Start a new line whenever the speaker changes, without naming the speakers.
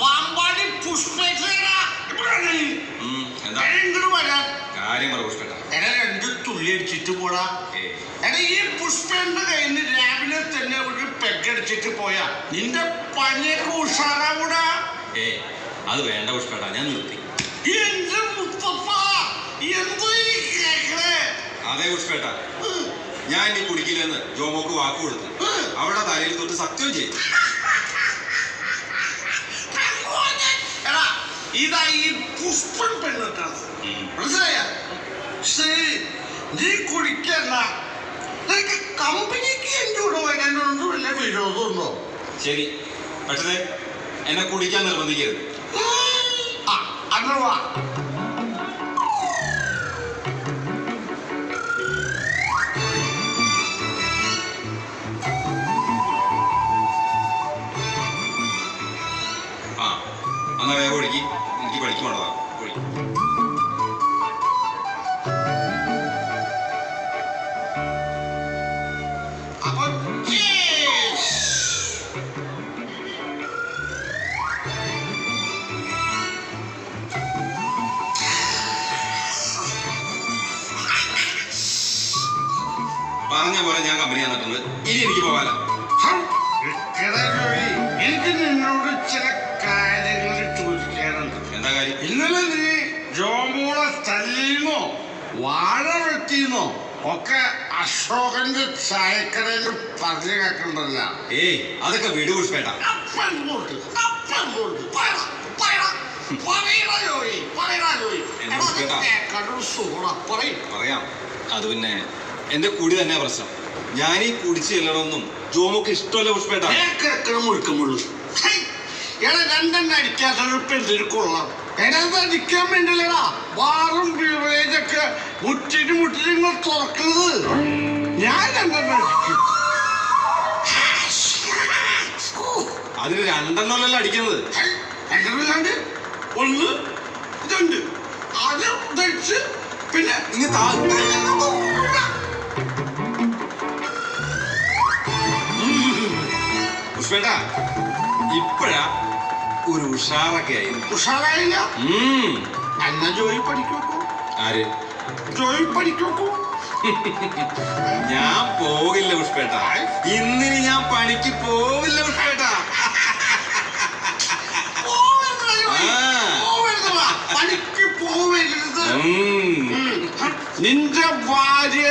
പാമ്പാടി കാര്യം
എടാ
എടാ ഈ രാവിലെ തന്നെ ഒരു പെഗടിച്ചിട്ട് പോയാ. നിന്റെ പനിയൊക്കെ ഉഷാറാവൂടാ
ഏ അത് വേണ്ട പുഷ്പേട്ട ഞാൻ നിർത്തി. അതെ പുഷ്പേട്ട. ഞാൻ ഇനി കുടിക്കില്ലെന്ന് ജോമോക്ക് വാക്ക് കൊടുത്തു. അവളുടെ തലയിൽ തൊട്ട് സത്യം ചെയ്തു.
ഇതാ ഈ പുഷ്പൻ പെണ്ണിട്ടത് മനസ്സിലായ? ശരി നീ കുടിക്കണ്ട. നിനക്ക് കമ്പനിക്ക് എന്റെ കൂടെ വരാനൊന്നും വല്ല വിരോധമുണ്ടോ
ശരി. പക്ഷേ എന്നെ കുടിക്കാൻ നിർബന്ധിക്കരുത്.
ആ അങ്ങനെ വാ
എന്നാ വേഗം ഒഴുകി എനിക്ക് പഠിക്കുവാണോ ഒഴുകി. പറഞ്ഞ പോലെ ഞാൻ കമ്പനി തന്നിട്ടുണ്ട് ഇനി എനിക്ക് പോകാലോ.
എനിക്ക് നിന്നോട് ചില കാര്യങ്ങൾ ജോമോളെ തല്ലിന്നോ വാഴ വെട്ടിന്നോ ഒക്കെ അശോകന്റെ ചായക്കടയിൽ പറഞ്ഞു കേൾക്കണ്ടല്ല.
ഏയ് അതൊക്കെ വീട്
സുഖമാ. പറയും.
പറയാം. അത് പിന്നെ എന്റെ കൂടി തന്നെ പ്രശ്നം. ഞാൻ ഈ കുടിച്ച് ചെല്ലണമെന്നും ജോമോക്ക് ഇഷ്ടമല്ല പുഷ്പേട്ടാ.
കേൾക്കണം മുഴുക്കമുള്ളു എടാ രണ്ടെണ്ണം അടിക്കാത്തൊരു പെന്തിന് കൊള്ളാം. എടാ അടിക്കാൻ വേണ്ടില്ലടാ ബാറും ബീവറേജൊക്കെ മുറ്റിന് മുറ്റിന് ഇങ്ങനെ തുറക്കുന്നത് ഞാൻ രണ്ടെണ്ണം അടിക്കും.
അതിന് രണ്ടെണ്ണമല്ലല്ലോ അടിക്കുന്നത്.
രണ്ടെണ്ണമില്ലാണ്ട് ഒന്ന് ഇതുണ്ട് ആദ്യം ധരിച്ച് പിന്നെ
ഇങ്ങ് താ. പുഷ്പേട്ടാ ഇപ്പഴാ ഒരു ഉഷാറൊക്കെ ആയി
ഉഷാറായില്ല അന്ന ജോലി പഠിക്കോക്കൂ
ആര്?
ജോയി പഠിക്കോക്കൂ
ഞാൻ പോകില്ല പുഷ്പേട്ട. ഇന്നിനി ഞാൻ പണിക്ക് പോവില്ല പുഷ്പേട്ട.
പണിക്ക് പോവരുത്. നിന്റെ ഭാര്യ